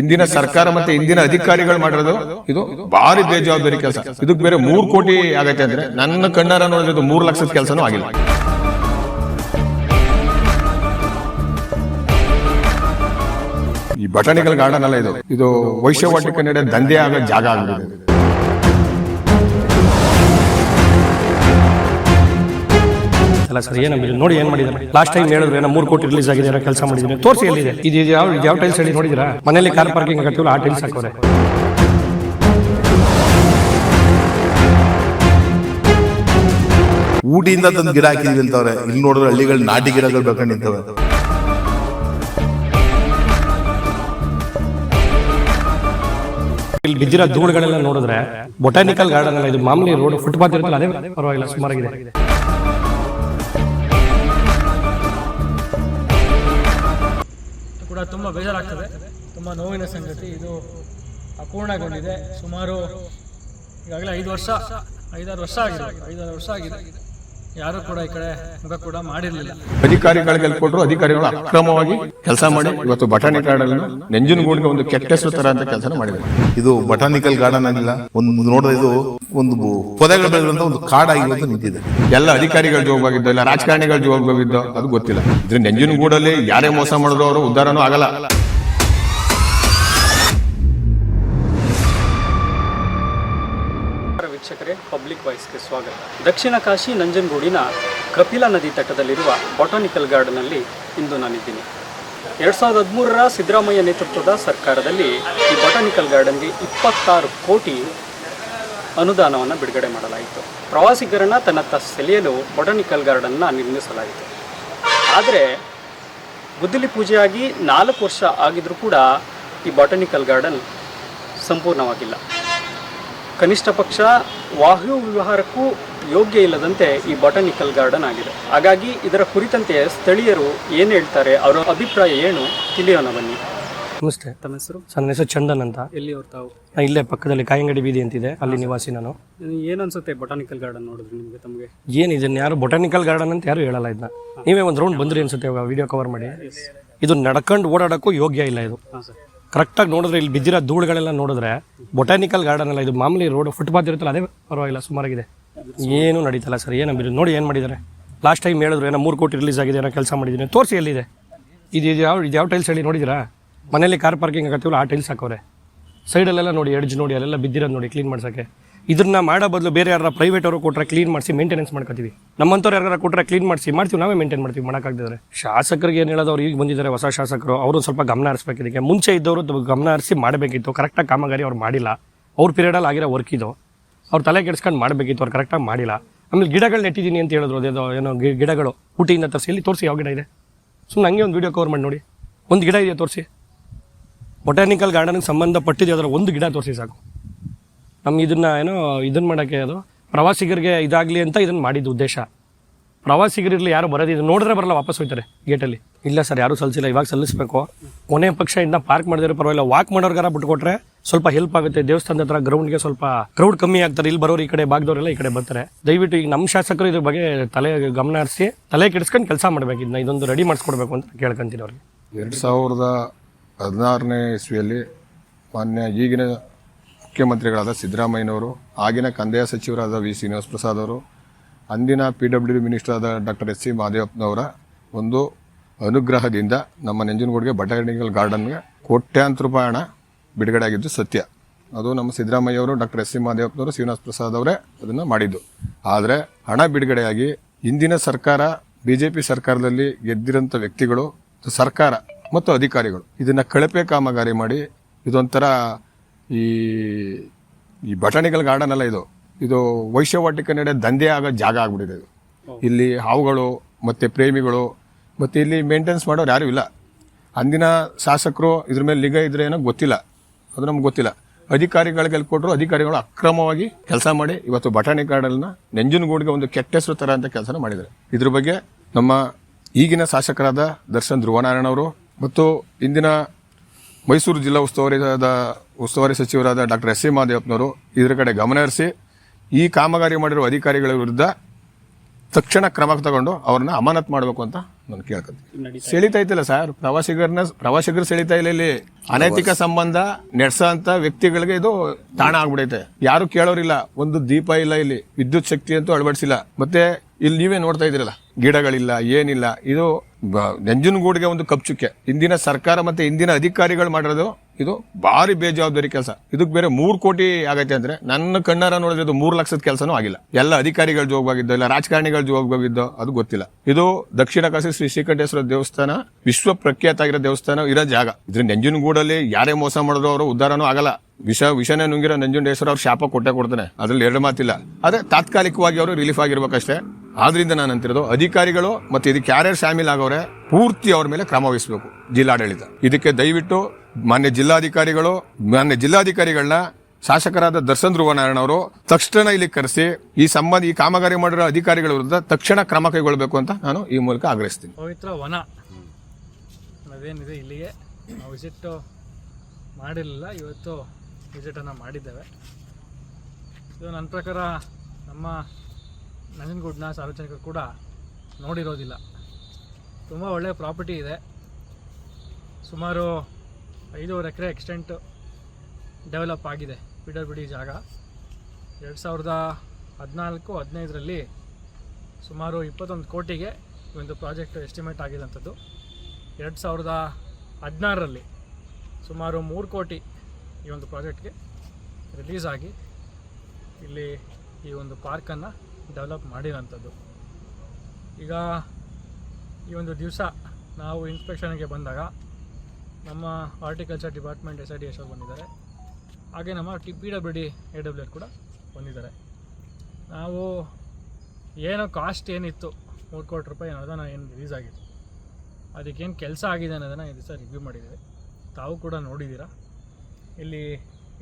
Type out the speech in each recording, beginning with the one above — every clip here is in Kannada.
ಇಂದಿನ ಸರ್ಕಾರ ಮತ್ತೆ ಇಂದಿನ ಅಧಿಕಾರಿಗಳು ಮಾಡಿರೋದು ಇದು ಭಾರಿ ಬೇಜವಾಬ್ದಾರಿ ಕೆಲಸ. ಇದಕ್ಕೆ ಬೇರೆ ಮೂರ್ ಕೋಟಿ ಆಗತ್ತೆ ಅಂದ್ರೆ ನನ್ನ ಕಣ್ಣಾರ ನೋಡಿದ್ರೆ ಮೂರ್ ಲಕ್ಷದ ಕೆಲಸನೂ ಆಗಿಲ್ಲ. ಈ ಬಟಾಣಿಗಳ ಗಾರ್ಡನ್ ಅಲ್ಲ ಇದು. ಇದು ವೈಶ್ಯವಾಟಿಕ ನಡೆಯೋ ದಂಧೆ ಆಗೋ ಜಾಗ ಆಗ್ಬಿಟ್ಟಿದೆ. ಅಲ್ಲ ಸರ್ ಏನು ನೋಡಿ ಏನ್ ಮಾಡಿದ್ದಾರೆ. ಲಾಸ್ಟ್ ಟೈಮ್ ಹೇಳಿದ್ರು ಏನೋ ಮೂರು ಕೋಟಿ ರಿಲೀಸ್ ಆಗಿದೆ ಕೆಲಸ ಮಾಡಿದ್ದೀನಿ ತೋರಿಸಿ ಎಲ್ಲಿದೆ? ಇದು ಯಾವ ಯಾವ ಟೈಲ್ಸ್ ಹೇಳಿ ನೋಡಿದಿರಾ ಮನೇಲಿ ಕಾರ್ ಪಾರ್ಕಿಂಗ್ ಆಗತ್ತಿಲ್ಲ ಆ ಟೈಲ್ಸ್ ಹಾಕೋರೆ ಊಟಿಯಿಂದ ತಂದು ಗಿಡ ಹಾಕಿದ್ವಿ ಅಂತವ್ರೆ ಇಲ್ಲಿ ನೋಡಿದ್ರೆ ಹಳ್ಳಿಗಳು ನಾಟಿ ಗಿಡಗಳು ಬೇಕಂಡ್ ನಿಂತವೆ ಇಲ್ಲಿ ಬಿದ್ದಿರೋ ಧೂಳುಗಳೆಲ್ಲ ನೋಡಿದ್ರೆ ಬೊಟಾನಿಕಲ್ ಗಾರ್ಡನ್ ಅಲ್ಲ ಇದು ಮಾಮೂಲಿ ರೋಡ್ ಫುಟ್ಪಾತ್ ಇರುತ್ತಲ್ಲ ಅದೇ ಪರವಾಗಿಲ್ಲ ಸುಮಾರಾಗಿದೆ. ತುಂಬ ಬೇಜಾರಾಗ್ತದೆ. ತುಂಬ ನೋವಿನ ಸಂಗತಿ. ಇದು ಅಪೂರ್ಣಗೊಂಡಿದೆ. ಸುಮಾರು ಈಗಾಗಲೇ ಐದು ವರ್ಷ, ಐದಾರು ವರ್ಷ ಆಗಿದೆ. ಐದಾರು ವರ್ಷ ಆಗಿದೆ. ಯಾರು ಕೂಡ ಈ ಕಡೆ ಮುಖ ಕೂಡ ಮಾಡಿರಲಿಲ್ಲ. ಅಧಿಕಾರಿಗಳಿಗೆ ಕೊಟ್ಟರು ಅಧಿಕಾರಿಗಳು ಅಕ್ರಮವಾಗಿ ಕೆಲಸ ಮಾಡಿ ಇವತ್ತು ಬಟಾಣಿ ಗಾರ್ಡನ್ ನೆಂಜಿನಗೂಡಿಗೆ ಒಂದು ಕೆಟ್ಟ ಹೆಸರು ತರ ಅಂತ ಕೆಲಸ ಮಾಡಿದ್ದಾರೆ. ಇದು ಬಟಾನಿಕಲ್ ಗಾರ್ಡನ್ ಆಗಿಲ್ಲ. ಒಂದು ನೋಡಿದ್ರೆ ಇದು ಒಂದು ಪೊದೆಗಳ ಬೆಳೆದಂತ ಒಂದು ಕಾಡಾಗಿ ಆಗಿರುವಂತ ನಿಂತಿದೆ. ಎಲ್ಲ ಅಧಿಕಾರಿಗಳ ಜವಾಬ್ದಾರಿದ್ದೋ ಇಲ್ಲ ರಾಜಕಾರಣಿಗಳ ಜವಾಬ್ದಾರಿದ್ದೋ ಅದು ಗೊತ್ತಿಲ್ಲ. ಇದ್ರ ನೆಂಜಿನಗೂಡಲ್ಲಿ ಯಾರೇ ಮೋಸ ಮಾಡಿದ್ರು ಅವರು ಉದ್ಧಾರನೂ ಆಗಲ್ಲ. ಸ್ವಾಗತ. ದಕ್ಷಿಣ ಕಾಶಿ ನಂಜನಗೂಡಿನ ಕಪಿಲಾ ನದಿ ತಟದಲ್ಲಿರುವ ಬಾಟಾನಿಕಲ್ ಗಾರ್ಡನ್ನಲ್ಲಿ ಇಂದು ನಾನಿದ್ದೀನಿ. ಎರಡು ಸಾವಿರದ ಹದಿಮೂರರ ಸಿದ್ದರಾಮಯ್ಯ ನೇತೃತ್ವದ ಸರ್ಕಾರದಲ್ಲಿ ಈ ಬಾಟಾನಿಕಲ್ ಗಾರ್ಡನ್ಗೆ ಇಪ್ಪತ್ತಾರು ಕೋಟಿ ಅನುದಾನವನ್ನು ಬಿಡುಗಡೆ ಮಾಡಲಾಯಿತು. ಪ್ರವಾಸಿಗರನ್ನು ತನ್ನತ್ತ ಸೆಳೆಯಲು ಬಾಟಾನಿಕಲ್ ಗಾರ್ಡನ್ನ ನಿರ್ಮಿಸಲಾಯಿತು. ಆದರೆ ಗುದ್ದಲಿ ಪೂಜೆಯಾಗಿ ನಾಲ್ಕು ವರ್ಷ ಆಗಿದ್ರೂ ಕೂಡ ಈ ಬಾಟಾನಿಕಲ್ ಗಾರ್ಡನ್ ಸಂಪೂರ್ಣವಾಗಿಲ್ಲ. ಕನಿಷ್ಠ ಪಕ್ಷ ವಾಹ್ಯ ವಿಹಾರಕ್ಕೂ ಯೋಗ್ಯ ಇಲ್ಲದಂತೆ ಈ ಬಾಟನಿಕಲ್ ಗಾರ್ಡನ್ ಆಗಿದೆ. ಹಾಗಾಗಿ ಇದರ ಕುರಿತಂತೆ ಸ್ಥಳೀಯರು ಏನು ಹೇಳ್ತಾರೆ ಅವರ ಅಭಿಪ್ರಾಯ ಏನು ತಿಳಿಯೋಣ ಬನ್ನಿ. ನಮಸ್ತೆ. ತಮ್ಮ ಹೆಸರು? ಸರ್ ನನ್ನ ಹೆಸರು ಚಂದನ್ ಅಂತ. ಎಲ್ಲಿ ಅವ್ರು ತಾವು? ಇಲ್ಲೇ ಪಕ್ಕದಲ್ಲಿ ಕಾಯಂಗಡಿ ಬೀದಿ ಅಂತಿದೆ ಅಲ್ಲಿ ನಿವಾಸಿ ನಾನು. ಏನು ಅನ್ಸುತ್ತೆ ಬೊಟಾನಿಕಲ್ ಗಾರ್ಡನ್ ನೋಡಿದ್ರೆ ನಿಮಗೆ ತಮಗೆ? ಏನು ಇದನ್ನ ಯಾರು ಬೊಟಾನಿಕಲ್ ಗಾರ್ಡನ್ ಅಂತ ಯಾರು ಹೇಳಲ್ಲ ಇದನ್ನ ನೀವೇ ಒಂದು ರೌಂಡ್ ಬಂದ್ರಿ ಅನ್ಸುತ್ತೆ ವಿಡಿಯೋ ಕವರ್ ಮಾಡಿ. ಇದು ನಡ್ಕೊಂಡು ಓಡಾಡೋಕ್ಕೂ ಯೋಗ್ಯ ಇಲ್ಲ ಇದು. ಹಾಂ ಸರ್. ಕರೆಕ್ಟಾಗಿ ನೋಡಿದ್ರೆ ಇಲ್ಲಿ ಬಿದ್ದಿರೋ ಧೂಳುಗಳೆಲ್ಲ ನೋಡಿದ್ರೆ ಬೊಟಾನಿಕಲ್ ಗಾರ್ಡನ್ ಅಲ್ಲ, ಇದು ಮಾಮೂಲಿ ರೋಡ್ ಫುಟ್ಪಾತ್ ಇರುತ್ತಲ್ಲ, ಅದೇ ಪರವಾಗಿಲ್ಲ, ಸುಮಾರಾಗಿದೆ. ಏನು ನಡೀತಲ್ಲ ಸರ್, ಏನು ಬಿಡಿ ನೋಡಿ ಏನು ಮಾಡಿದ್ದಾರೆ. ಲಾಸ್ಟ್ ಟೈಮ್ ಹೇಳಿದ್ರು, ಏನೋ ಮೂರು ಕೋಟಿ ರಿಲೀಸ್ ಆಗಿದೆ, ಏನೋ ಕೆಲಸ ಮಾಡಿದ್ದೀನಿ. ತೋರಿಸಿ ಎಲ್ಲಿದೆ? ಇದು ಇದು ಯಾವ ಇದು ಯಾವ ಟೈಲ್ಸ್ ಹೇಳಿ ನೋಡಿದಿರಾ ಮನೇಲಿ ಕಾರ್ ಪಾರ್ಕಿಂಗ್ ಆಗತ್ತೀವಲ್ಲ ಆ ಟೈಲ್ಸ್ ಹಾಕೋರೆ ಸೈಡಲ್ಲೆಲ್ಲ ನೋಡಿ ಎಡ್ಜ್ ನೋಡಿ, ಅಲ್ಲೆಲ್ಲ ಬಿದ್ದಿರೋದು ನೋಡಿ ಕ್ಲೀನ್ ಮಾಡ್ಸೋಕ್ಕೆ. ಇದನ್ನ ಮಾಡೋ ಬದಲು ಬೇರೆ ಯಾರ ಪ್ರೈವೇಟ್ ಅವರು ಕೊಟ್ಟರೆ ಕ್ಲೀನ್ ಮಾಡಿಸಿ ಮೇಂಟೆನೆನ್ಸ್ ಮಾಡ್ಕೋತೀವಿ. ನಮ್ಮಂಥವ್ರು ಯಾರು ಕೊಟ್ಟರೆ ಕ್ಲೀನ್ ಮಾಡಿಸಿ ಮಾಡ್ತೀವಿ, ನಾವೇ ಮೇಂಟೈನ್ ಮಾಡ್ತೀವಿ, ಮಾಡೋಕ್ಕಾಗದಿದ್ರೆ. ಶಾಸಕರಿಗೆ ಏನು ಹೇಳೋದು, ಅವ್ರು ಈಗ ಬಂದಿದ್ದಾರೆ ಹೊಸ ಶಾಸಕರು, ಅವರು ಸ್ವಲ್ಪ ಗಮನ ಹರಿಸ್ಬೇಕು ಮುಂಚೆ ಇದ್ದವರು ಗಮನ ಹರಿಸಿ ಮಾಡಬೇಕಿತ್ತು ಕರೆಕ್ಟಾಗಿ ಕಾಮಗಾರಿ ಅವ್ರು ಮಾಡಿಲ್ಲ. ಅವ್ರ ಪೀರಿಯಡಲ್ಲಿ ಆಗಿರೋ ವರ್ಕ್ ಇದು. ಅವ್ರು ತಲೆ ಕೆಡ್ಸ್ಕೊಂಡು ಮಾಡಬೇಕಿತ್ತು, ಅವ್ರು ಕರೆಕ್ಟಾಗಿ ಮಾಡಿಲ್ಲ. ಆಮೇಲೆ ಗಿಡಗಳು ನೆಟ್ಟಿದ್ದೀನಿ ಅಂತ ಹೇಳಿದ್ರು, ಅದೇ ಏನೋ ಗಿಡಗಳು. ಊಟಿಯಿಂದ ತರಿಸಿ ಇಲ್ಲಿ ತೋರಿಸಿ ಯಾವ ಗಿಡ ಇದೆ? ಸುಮ್ಮನೆ ಹಂಗೆ ಒಂದು ವೀಡಿಯೋ ಕವರ್ ಮಾಡಿ ನೋಡಿ. ಒಂದು ಗಿಡ ಇದೆಯಾ ತೋರಿಸಿ? ಬೊಟಾನಿಕಲ್ ಗಾರ್ಡನ್ಗೆ ಸಂಬಂಧಪಟ್ಟಿದ್ದು ಅದರ ಒಂದು ಗಿಡ ತೋರಿಸಿ ಸಾಕು. ನಮ್ಗೆ ಇದನ್ನ ಏನೋ ಇದನ್ನ ಮಾಡೋಕ್ಕೆ ಅದು ಪ್ರವಾಸಿಗರಿಗೆ ಇದಾಗಲಿ ಅಂತ ಇದನ್ನು ಮಾಡಿದ್ದು ಉದ್ದೇಶ. ಪ್ರವಾಸಿಗರಿರಲಿ ಯಾರು ಬರೋದು ಇದು ನೋಡಿದ್ರೆ ಬರಲ್ಲ, ವಾಪಸ್ ಹೋಗ್ತಾರೆ ಗೇಟಲ್ಲಿ ಇಲ್ಲ ಸರ್, ಯಾರೂ ಸಲ್ಲಿಸಿಲ್ಲ ಇವಾಗ ಸಲ್ಲಿಸಬೇಕು. ಕೊನೆ ಪಕ್ಷ ಇಂದ ಪಾರ್ಕ್ ಮಾಡಿದ್ರೆ ಪರವಾಗಿಲ್ಲ ವಾಕ್ ಮಾಡೋರ್ಗಾರ ಬಿಟ್ಕೊಟ್ರೆ ಸ್ವಲ್ಪ ಹೆಲ್ಪ್ ಆಗುತ್ತೆ. ದೇವಸ್ಥಾನದ ಹತ್ರ ಗ್ರೌಂಡ್ಗೆ ಸ್ವಲ್ಪ ಕ್ರೌಡ್ ಕಮ್ಮಿ ಆಗ್ತಾರೆ. ಇಲ್ಲಿ ಬರೋರು ಈ ಕಡೆ ಭಾಗದವರೆಲ್ಲ ಈ ಕಡೆ ಬರ್ತಾರೆ. ದಯವಿಟ್ಟು ಈಗ ನಮ್ಮ ಶಾಸಕರು ಇದ್ರ ಬಗ್ಗೆ ತಲೆ ಗಮನ ಹರಿಸಿ, ತಲೆ ಕೆಡಿಸ್ಕೊಂಡು ಕೆಲಸ ಮಾಡ್ಬೇಕು. ಇದನ್ನ ಇದೊಂದು ರೆಡಿ ಮಾಡಿಸ್ಕೊಡ್ಬೇಕು ಅಂತ ಕೇಳ್ಕೊಂತೀನಿ ಅವ್ರಿಗೆ. ಎರಡು ಸಾವಿರದ ಹದಿನಾರನೇ ಇಸ್ವಿಯಲ್ಲಿ ಮಾನ್ಯ ಈಗಿನ ಮುಖ್ಯಮಂತ್ರಿಗಳಾದ ಸಿದ್ದರಾಮಯ್ಯನವರು, ಆಗಿನ ಕಂದಾಯ ಸಚಿವರಾದ ವಿ. ಶ್ರೀನಿವಾಸ ಪ್ರಸಾದ್ ಅವರು, ಅಂದಿನ ಪಿ ಡಬ್ಲ್ಯೂ ಡಿ ಮಿನಿಸ್ಟರ್ ಆದ ಡಾಕ್ಟರ್ ಎಸ್. ಸಿ. ಮಹದೇವಪ್ಪನವರ ಒಂದು ಅನುಗ್ರಹದಿಂದ ನಮ್ಮ ನಂಜನಗೂಡಿಗೆ ಬಟಾನಿಕಲ್ ಗಾರ್ಡನ್ಗೆ ಕೋಟ್ಯಾಂತರ ರೂಪಾಯಿ ಹಣ ಬಿಡುಗಡೆ ಆಗಿದ್ದು ಸತ್ಯ. ಅದು ನಮ್ಮ ಸಿದ್ದರಾಮಯ್ಯ ಅವರು ಡಾಕ್ಟರ್ ಎಸ್. ಸಿ. ಮಹದೇವಪ್ಪನವರು ಶ್ರೀನಿವಾಸ ಪ್ರಸಾದ್ ಅವರೇ ಅದನ್ನು ಮಾಡಿದ್ದು. ಆದರೆ ಹಣ ಬಿಡುಗಡೆಯಾಗಿ ಇಂದಿನ ಸರ್ಕಾರ ಬಿ ಜೆ ಪಿ ಸರ್ಕಾರದಲ್ಲಿ ಗೆದ್ದಿರೋಂಥ ವ್ಯಕ್ತಿಗಳು ಸರ್ಕಾರ ಮತ್ತು ಅಧಿಕಾರಿಗಳು ಇದನ್ನು ಕಳಪೆ ಕಾಮಗಾರಿ ಮಾಡಿ ಇದೊಂಥರ ಈ ಈ ಬಟಾಣಿಕಲ್ ಗಾರ್ಡನ್ ಅಲ್ಲ ಇದು. ಇದು ವೈಶ್ಯವಾಟಿಕ ನಡೆ ದಂಧೆ ಆಗೋ ಜಾಗ ಆಗ್ಬಿಟ್ಟಿದೆ ಇದು. ಇಲ್ಲಿ ಹಾವುಗಳು ಮತ್ತು ಪ್ರೇಮಿಗಳು ಮತ್ತು ಇಲ್ಲಿ ಮೇಂಟೆನೆನ್ಸ್ ಮಾಡೋರು ಯಾರೂ ಇಲ್ಲ. ಅಂದಿನ ಶಾಸಕರು ಇದ್ರ ಮೇಲೆ ಲಿಗ ಇದ್ರೆ ಏನೋ ಗೊತ್ತಿಲ್ಲ. ಅದು ನಮ್ಗೆ ಗೊತ್ತಿಲ್ಲ. ಅಧಿಕಾರಿಗಳಿಗೆ ಎಲ್ಲಿ ಕೊಟ್ಟರು ಅಧಿಕಾರಿಗಳು ಅಕ್ರಮವಾಗಿ ಕೆಲಸ ಮಾಡಿ ಇವತ್ತು ಬಟಾಣಿ ಗಾರ್ಡನ್ನ ನೆಂಜನಗೂಡಿಗೆ ಒಂದು ಕೆಟ್ಟ ಹೆಸರು ಥರ ಅಂತ ಕೆಲಸನ ಮಾಡಿದ್ದಾರೆ. ಇದ್ರ ಬಗ್ಗೆ ನಮ್ಮ ಈಗಿನ ಶಾಸಕರಾದ ದರ್ಶನ್ ಧ್ರುವನಾರಾಯಣ ಅವರು ಮತ್ತು ಇಂದಿನ ಮೈಸೂರು ಜಿಲ್ಲಾ ಉಸ್ತುವಾರಿಯಾದ ಉಸ್ತುವಾರಿ ಸಚಿವರಾದ ಡಾಕ್ಟರ್ ಎಸ್. ಸಿ. ಮಹದೇವಪ್ಪನವರು ಇದರ ಕಡೆ ಗಮನ ಹರಿಸಿ ಈ ಕಾಮಗಾರಿ ಮಾಡಿರುವ ಅಧಿಕಾರಿಗಳ ವಿರುದ್ಧ ತಕ್ಷಣ ಕ್ರಮ ತಗೊಂಡು ಅವ್ರನ್ನ ಅಮಾನತ್ ಮಾಡಬೇಕು ಅಂತ ನಾನು ಕೇಳ್ಕೊತೀನಿ. ಸೆಳಿತಾ ಇತ್ತಿಲ್ಲ ಸರ್. ಪ್ರವಾಸಿಗರನ್ನ ಪ್ರವಾಸಿಗರು ಸೆಳಿತಾ ಇಲ್ಲ ಇಲ್ಲಿ ಅನೈತಿಕ ಸಂಬಂಧ ನಡೆಸೋ ಅಂತ ವ್ಯಕ್ತಿಗಳಿಗೆ ಇದು ತಾಣ ಆಗ್ಬಿಡೈತೆ. ಯಾರು ಕೇಳೋರಿಲ್ಲ. ಒಂದು ದೀಪ ಇಲ್ಲ ಇಲ್ಲಿ. ವಿದ್ಯುತ್ ಶಕ್ತಿ ಅಂತೂ ಅಳವಡಿಸಿಲ್ಲ. ಮತ್ತೆ ಇಲ್ಲಿ ನೀವೇ ನೋಡ್ತಾ ಇದ್ದೀರಲ್ಲ, ಗಿಡಗಳಿಲ್ಲ, ಏನಿಲ್ಲ, ಇದು ನಂಜನಗೂಡಿಗೆ ಒಂದು ಕಪ್ಚುಕ್ಕೆ. ಇಂದಿನ ಸರ್ಕಾರ ಮತ್ತೆ ಇಂದಿನ ಅಧಿಕಾರಿಗಳು ಮಾಡಿರೋದು, ಇದು ಭಾರಿ ಬೇಜವಾಬ್ದಾರಿ ಕೆಲಸ. ಇದಕ್ಕೆ ಬೇರೆ ಮೂರು ಕೋಟಿ ಆಗೈತೆ ಅಂದ್ರೆ ನನ್ನ ಕಣ್ಣಾರ ನೋಡಿದ್ರೆ ಇದು ಮೂರು ಲಕ್ಷದ ಕೆಲಸನೂ ಆಗಿಲ್ಲ. ಎಲ್ಲ ಅಧಿಕಾರಿಗಳ ಜೋಗವಾಗಿದ್ದೋ, ಇಲ್ಲ ರಾಜಕಾರಣಿಗಳ ಜೋಗವಾಗಿದ್ದೋ, ಅದು ಗೊತ್ತಿಲ್ಲ. ಇದು ದಕ್ಷಿಣ ಕಾಶಿ ಶ್ರೀ ಶ್ರೀಕಂಠೇಶ್ವರ ದೇವಸ್ಥಾನ, ವಿಶ್ವ ಪ್ರಖ್ಯಾತ ಆಗಿರೋ ದೇವಸ್ಥಾನ ಇರೋ ಜಾಗ. ಇದ್ರ ನಂಜನಗೂಡಲ್ಲಿ ಯಾರೇ ಮೋಸ ಮಾಡಿದ್ರು ಅವರು ಉದ್ಧಾರನೂ ಆಗಲ್ಲ. ವಿಷ, ವಿಷನೇ ನುಂಗಿರೋ ನಂಜುಂಡೇಶ್ವರ ಅವ್ರು ಶಾಪ ಕೊಟ್ಟೆ ಕೊಡ್ತಾನೆ. ಅದ್ರಲ್ಲಿ ಎರಡು ಮಾತಿಲ್ಲ. ಆದ್ರೆ ತಾತ್ಕಾಲಿಕವಾಗಿ ಅವರು ರಿಲೀಫ್ ಆಗಿರ್ಬೇಕಷ್ಟೇ. ಆದ್ರಿಂದ ನಾನು ಅಂತಿರೋದು ಅಧಿಕಾರಿಗಳು ಮತ್ತೆ ಇದಕ್ಕೆ ಯಾರ್ಯಾರು ಶಾಮೀಲ್ ಆಗೋರೆ ಪೂರ್ತಿ ಅವ್ರ ಮೇಲೆ ಕ್ರಮ ವಹಿಸಬೇಕು, ಜಿಲ್ಲಾಡಳಿತ. ಇದಕ್ಕೆ ದಯವಿಟ್ಟು ಮಾನ್ಯ ಜಿಲ್ಲಾಧಿಕಾರಿಗಳು, ಮಾನ್ಯ ಜಿಲ್ಲಾಧಿಕಾರಿಗಳನ್ನ ಶಾಸಕರಾದ ದರ್ಶನ್ ಧ್ರುವನಾರಾಯಣ ಅವರು ತಕ್ಷಣ ಇಲ್ಲಿ ಕರೆಸಿ ಈ ಸಂಬಂಧ ಈ ಕಾಮಗಾರಿ ಮಾಡಿರೋ ಅಧಿಕಾರಿಗಳ ವಿರುದ್ಧ ತಕ್ಷಣ ಕ್ರಮ ಕೈಗೊಳ್ಳಬೇಕು ಅಂತ ನಾನು ಈ ಮೂಲಕ ಆಗ್ರಹಿಸ್ತೀನಿ. ಪವಿತ್ರ ವನ. ಅದೇನಿದೆ ಇಲ್ಲಿಗೆ? ವಿಸಿಟ್ ಮಾಡಿರಲಿಲ್ಲ, ಇವತ್ತು ವಿಸಿಟನ್ನು ಮಾಡಿದ್ದೇವೆ. ಇದು ನನ್ನ ಪ್ರಕಾರ ನಮ್ಮ ನಂಜನಗೂಡಿನ ಸಾರ್ವಜನಿಕರು ಕೂಡ ನೋಡಿರೋದಿಲ್ಲ. ತುಂಬ ಒಳ್ಳೆಯ ಪ್ರಾಪರ್ಟಿ ಇದೆ. ಸುಮಾರು ಐದೂವರೆ ಎಕರೆ ಎಕ್ಸ್ಟೆಂಟು ಡೆವಲಪ್ ಆಗಿದೆ ಪಿ ಡಬ್ಲ್ಯೂ ಡಿ ಜಾಗ. ಎರಡು ಸಾವಿರದ ಹದಿನಾಲ್ಕು, ಹದಿನೈದರಲ್ಲಿ ಸುಮಾರು ಇಪ್ಪತ್ತೊಂದು ಕೋಟಿಗೆ ಈ ಒಂದು ಪ್ರಾಜೆಕ್ಟ್ ಎಸ್ಟಿಮೇಟ್ ಆಗಿದಂಥದ್ದು. ಎರಡು ಸಾವಿರದ ಹದಿನಾರರಲ್ಲಿ ಸುಮಾರು ಮೂರು ಕೋಟಿ ಈ ಒಂದು ಪ್ರಾಜೆಕ್ಟ್ಗೆ ರಿಲೀಸ್ ಆಗಿ ಇಲ್ಲಿ ಈ ಒಂದು ಪಾರ್ಕನ್ನು ಡೆವಲಪ್ ಮಾಡಿರೋಂಥದ್ದು. ಈಗ ಈ ಒಂದು ದಿವಸ ನಾವು ಇನ್ಸ್ಪೆಕ್ಷನ್ಗೆ ಬಂದಾಗ ನಮ್ಮ horticulture department S I D S ಅವ್ರು ಬಂದಿದ್ದಾರೆ. ಹಾಗೆ ನಮ್ಮ T, P W D, A W ಕೂಡ ಬಂದಿದ್ದಾರೆ. ನಾವು ಏನೋ ಕಾಸ್ಟ್ ಏನಿತ್ತು ಮೂರು ಕೋಟಿ ರೂಪಾಯಿ ಅನುದಾನ ಏನು ರಿಲೀಸ್ ಆಗಿತ್ತು ಅದಕ್ಕೇನು ಕೆಲಸ ಆಗಿದೆ ಅನ್ನೋದನ್ನು ಈ ದಿವಸ ರಿವ್ಯೂ ಮಾಡಿದ್ದೇವೆ. ತಾವು ಕೂಡ ನೋಡಿದ್ದೀರಾ. ಇಲ್ಲಿ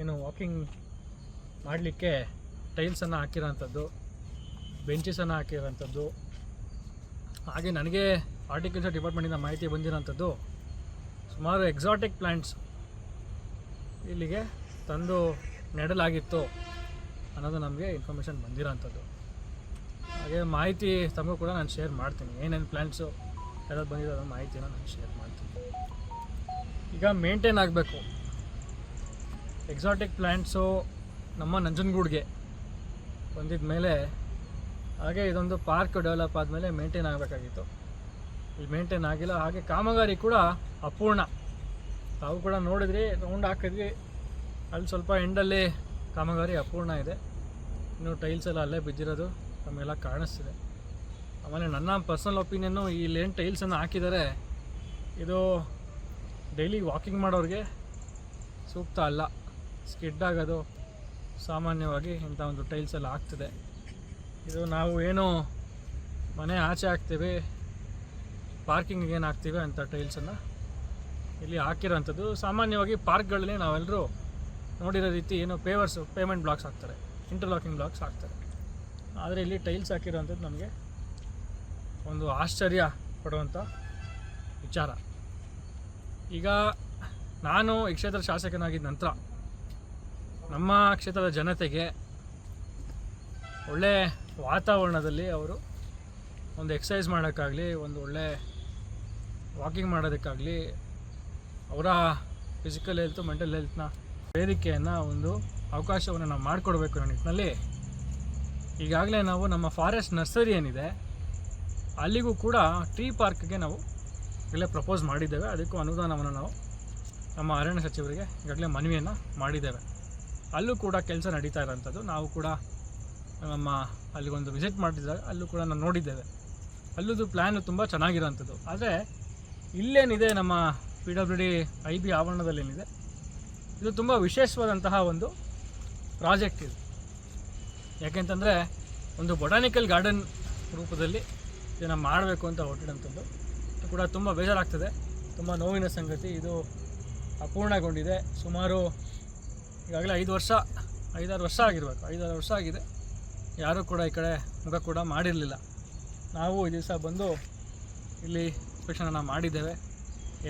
ಏನು ವಾಕಿಂಗ್ ಮಾಡಲಿಕ್ಕೆ ಟೈಲ್ಸನ್ನು ಹಾಕಿರೋಂಥದ್ದು. ಬೆಂಚಸನ್ನು ಹಾಕಿರೋಂಥದ್ದು ಹಾಗೆ ನನಗೆ ಆರ್ಟಿಕಲ್ಚರ್ ಡಿಪಾರ್ಟ್ಮೆಂಟಿಂದ ಮಾಹಿತಿ ಬಂದಿರೋಂಥದ್ದು ಸುಮಾರು ಎಕ್ಸಾಟಿಕ್ ಪ್ಲ್ಯಾಂಟ್ಸ್ ಇಲ್ಲಿಗೆ ತಂದು ನೆಡಲಾಗಿತ್ತು ಅನ್ನೋದು ನಮಗೆ ಇನ್ಫಾರ್ಮೇಷನ್ ಬಂದಿರೋಂಥದ್ದು ಹಾಗೆ ಮಾಹಿತಿ ತಮಗೂ ಕೂಡ ನಾನು ಶೇರ್ ಮಾಡ್ತೀನಿ. ಏನೇನು ಪ್ಲ್ಯಾಂಟ್ಸು ಬಂದಿದೆ ಅನ್ನೋ ಮಾಹಿತಿನ ನಾನು ಶೇರ್ ಮಾಡ್ತೀನಿ. ಈಗ ಮೇಂಟೈನ್ ಆಗಬೇಕು. ಎಕ್ಸಾಟಿಕ್ ಪ್ಲ್ಯಾಂಟ್ಸು ನಮ್ಮ ನಂಜನಗೂಡಿಗೆ ಬಂದಿದ ಮೇಲೆ ಹಾಗೆ ಇದೊಂದು ಪಾರ್ಕ್ ಡೆವಲಪ್ ಆದಮೇಲೆ ಮೇಂಟೈನ್ ಆಗಬೇಕಾಗಿತ್ತು. ಇಲ್ಲಿ ಮೇಂಟೈನ್ ಆಗಿಲ್ಲ, ಹಾಗೆ ಕಾಮಗಾರಿ ಕೂಡ ಅಪೂರ್ಣ. ತಾವು ಕೂಡ ನೋಡಿದ್ರಿ ರೌಂಡ್ ಹಾಕಿದ್ವಿ. ಅಲ್ಲಿ ಸ್ವಲ್ಪ ಎಂಡಲ್ಲಿ ಕಾಮಗಾರಿ ಅಪೂರ್ಣ ಇದೆ. ಇನ್ನು ಟೈಲ್ಸ್ ಎಲ್ಲ ಅಲ್ಲೇ ಬಿದ್ದಿರೋದು, ನಮಗೆಲ್ಲ ಕಾಣಿಸ್ತಿದೆ. ಆಮೇಲೆ ನನ್ನ ಪರ್ಸನಲ್ ಒಪಿನಿಯನ್ನು ಇಲ್ಲೇನು ಟೈಲ್ಸನ್ನು ಹಾಕಿದ್ದಾರೆ ಇದು ಡೈಲಿ ವಾಕಿಂಗ್ ಮಾಡೋರಿಗೆ ಸೂಕ್ತ ಅಲ್ಲ. ಸ್ಕಿಡ್ ಆಗೋದು ಸಾಮಾನ್ಯವಾಗಿ ಇಂಥ ಒಂದು ಟೈಲ್ಸ್ ಎಲ್ಲ ಆಗ್ತದೆ. ಇದು ನಾವು ಏನು ಮನೆ ಆಚೆ ಹಾಕ್ತೀವಿ ಪಾರ್ಕಿಂಗಿಗೆ ಏನು ಹಾಕ್ತೀವಿ ಅಂತ ಟೈಲ್ಸನ್ನು ಇಲ್ಲಿ ಹಾಕಿರೋಂಥದ್ದು ಸಾಮಾನ್ಯವಾಗಿ ಪಾರ್ಕ್ಗಳಲ್ಲಿ ನಾವೆಲ್ಲರೂ ನೋಡಿರೋ ರೀತಿ ಏನು ಪೇವರ್ಸು ಪೇಮೆಂಟ್ ಬ್ಲಾಕ್ಸ್ ಹಾಕ್ತಾರೆ ಇಂಟರ್ಲಾಕಿಂಗ್ ಬ್ಲಾಕ್ಸ್ ಹಾಕ್ತಾರೆ. ಆದರೆ ಇಲ್ಲಿ ಟೈಲ್ಸ್ ಹಾಕಿರೋಂಥದ್ದು ನಮಗೆ ಒಂದು ಆಶ್ಚರ್ಯ ಪಡುವಂಥ ವಿಚಾರ. ಈಗ ನಾನು ಈ ಕ್ಷೇತ್ರದ ಶಾಸಕನಾಗಿದ್ದ ನಂತರ ನಮ್ಮ ಕ್ಷೇತ್ರದ ಜನತೆಗೆ ಒಳ್ಳೆ ವಾತಾವರಣದಲ್ಲಿ ಅವರು ಒಂದು ಎಕ್ಸಸೈಸ್ ಮಾಡೋಕ್ಕಾಗಲಿ, ಒಂದು ಒಳ್ಳೆ ವಾಕಿಂಗ್ ಮಾಡೋದಕ್ಕಾಗಲಿ, ಅವರ ಫಿಸಿಕಲ್ ಹೆಲ್ತು ಮೆಂಟಲ್ ಹೆಲ್ತ್ನ ವೇದಿಕೆಯನ್ನು ಒಂದು ಅವಕಾಶವನ್ನು ನಾವು ಮಾಡಿಕೊಡ್ಬೇಕು ನನ್ನ ನಿಟ್ಟಿನಲ್ಲಿ ಈಗಾಗಲೇ ನಾವು ನಮ್ಮ ಫಾರೆಸ್ಟ್ ನರ್ಸರಿ ಏನಿದೆ, ಅಲ್ಲಿಗೂ ಕೂಡ ಟ್ರೀ ಪಾರ್ಕ್ಗೆ ನಾವು ಈಗಲೇ ಪ್ರಪೋಸ್ ಮಾಡಿದ್ದೇವೆ. ಅದಕ್ಕೂ ಅನುದಾನವನ್ನು ನಾವು ನಮ್ಮ ಅರಣ್ಯ ಸಚಿವರಿಗೆ ಈಗಾಗಲೇ ಮನವಿಯನ್ನು ಮಾಡಿದ್ದೇವೆ. ಅಲ್ಲೂ ಕೂಡ ಕೆಲಸ ನಡೀತಾ ಇರೋಂಥದ್ದು. ನಾವು ಕೂಡ ನಮ್ಮ ಅಲ್ಲಿಗೊಂದು ವಿಸಿಟ್ ಮಾಡಿದಾಗ ಅಲ್ಲೂ ಕೂಡ ನಾವು ನೋಡಿದ್ದೇವೆ. ಅಲ್ಲೂದು ಪ್ಲ್ಯಾನು ತುಂಬ ಚೆನ್ನಾಗಿರೋಂಥದ್ದು. ಆದರೆ ಇಲ್ಲೇನಿದೆ ನಮ್ಮ P W D I B ಆವರಣದಲ್ಲೇನಿದೆ. ಇದು ತುಂಬ ವಿಶೇಷವಾದಂತಹ ಒಂದು ಪ್ರಾಜೆಕ್ಟ್ ಇದು. ಯಾಕೆಂತಂದರೆ ಒಂದು ಬೊಟಾನಿಕಲ್ ಗಾರ್ಡನ್ ರೂಪದಲ್ಲಿ ಇದನ್ನು ಮಾಡಬೇಕು ಅಂತ ಹೊರಟಿದಂಥದ್ದು. ಇದು ಕೂಡ ತುಂಬ ಬೇಜಾರಾಗ್ತದೆ. ತುಂಬ ನೋವಿನ ಸಂಗತಿ. ಇದು ಅಪೂರ್ಣಗೊಂಡಿದೆ. ಸುಮಾರು ಈಗಾಗಲೇ ಐದು ವರ್ಷ, ಐದಾರು ವರ್ಷ ಆಗಿರಬೇಕು. ಐದಾರು ವರ್ಷ ಆಗಿದೆ. ಯಾರೂ ಕೂಡ ಈ ಕಡೆ ಮುಖ ಕೂಡ ಮಾಡಿರಲಿಲ್ಲ. ನಾವು ಈ ದಿವಸ ಬಂದು ಇಲ್ಲಿ ಇನ್ಸ್ಪೆಕ್ಷನನ್ನು ಮಾಡಿದ್ದೇವೆ.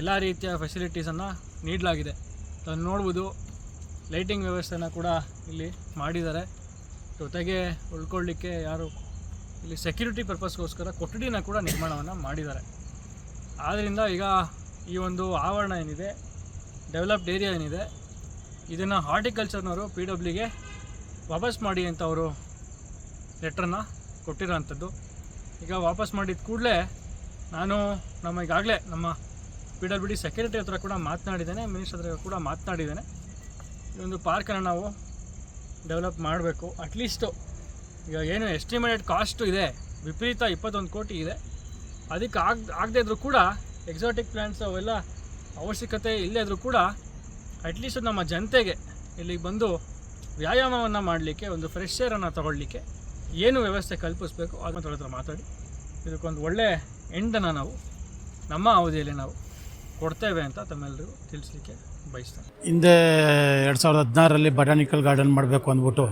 ಎಲ್ಲ ರೀತಿಯ ಫೆಸಿಲಿಟೀಸನ್ನು ನೀಡಲಾಗಿದೆ. ಅದನ್ನು ನೋಡ್ಬೋದು. ಲೈಟಿಂಗ್ ವ್ಯವಸ್ಥೆನ ಕೂಡ ಇಲ್ಲಿ ಮಾಡಿದ್ದಾರೆ. ಜೊತೆಗೆ ಉಳ್ಕೊಳ್ಳಿಕ್ಕೆ ಯಾರು ಇಲ್ಲಿ ಸೆಕ್ಯೂರಿಟಿ ಪರ್ಪಸ್ಗೋಸ್ಕರ ಕೊಠಡಿನ ಕೂಡ ನಿರ್ಮಾಣವನ್ನು ಮಾಡಿದ್ದಾರೆ. ಆದ್ದರಿಂದ ಈಗ ಈ ಒಂದು ಆವರಣ ಏನಿದೆ ಡೆವಲಪ್ಡ್ ಏರಿಯಾ ಏನಿದೆ, ಇದನ್ನು ಹಾರ್ಟಿಕಲ್ಚರ್ನವರು ಪಿ ಡಬ್ಲ್ಯೂಗೆ ವಾಪಸ್ ಮಾಡಿ ಅಂತ ಅವರು ಲೆಟ್ರನ್ನ ಕೊಟ್ಟಿರೋಂಥದ್ದು. ಈಗ ವಾಪಸ್ ಮಾಡಿದ ಕೂಡಲೇ ನಾನು ನಮ್ಮ ಈಗಾಗಲೇ ನಮ್ಮ ಪಿ ಡಬ್ಲ್ಯೂ ಡಿ ಹತ್ರ ಕೂಡ ಮಾತನಾಡಿದ್ದೇನೆ, ಮಿನಿಸ್ಟರ್ ಹತ್ರ ಕೂಡ ಮಾತನಾಡಿದ್ದೇನೆ. ಈ ಒಂದು ಪಾರ್ಕನ್ನು ನಾವು ಡೆವಲಪ್ ಮಾಡಬೇಕು. ಅಟ್ಲೀಸ್ಟು ಈಗ ಏನು ಎಸ್ಟಿಮೇಟೆಡ್ ಕಾಸ್ಟು ಇದೆ, ವಿಪರೀತ ಇಪ್ಪತ್ತೊಂದು ಕೋಟಿ ಇದೆ. ಅದಕ್ಕೆ ಆಗ, ಆಗದೇ ಇದ್ರೂ ಕೂಡ ಎಕ್ಸಾಟಿಕ್ ಪ್ಲ್ಯಾಂಟ್ಸ್ ಅವೆಲ್ಲ ಅವಶ್ಯಕತೆ ಇಲ್ಲದೇ ಇದ್ದರೂ ಕೂಡ ಅಟ್ಲೀಸ್ಟ್ ನಮ್ಮ ಜನತೆಗೆ ಇಲ್ಲಿಗೆ ಬಂದು ವ್ಯಾಯಾಮವನ್ನು ಮಾಡಲಿಕ್ಕೆ, ಒಂದು ಫ್ರೆಶ್ ಏರನ್ನು ತಗೊಳ್ಳಿಕ್ಕೆ ಏನು ವ್ಯವಸ್ಥೆ ಕಲ್ಪಿಸಬೇಕು ಅದನ್ನ ಹತ್ರ ಮಾತಾಡಿ. ಇದಕ್ಕೊಂದು ಒಳ್ಳೆ ಎಂಡನ್ನು ನಾವು ನಮ್ಮ ಅವಧಿಯಲ್ಲಿ ನಾವು ಕೊಡ್ತೇವೆ ಅಂತ ತಮ್ಮೆಲ್ಲರಿಗೂ ತಿಳಿಸ್ಲಿಕ್ಕೆ ಬಯಸ್ತೇನೆ. ಹಿಂದೆ ಎರಡು ಸಾವಿರದ ಹದಿನಾರರಲ್ಲಿ ಬಟಾನಿಕಲ್ ಗಾರ್ಡನ್ ಮಾಡಬೇಕು ಅಂದ್ಬಿಟ್ಟು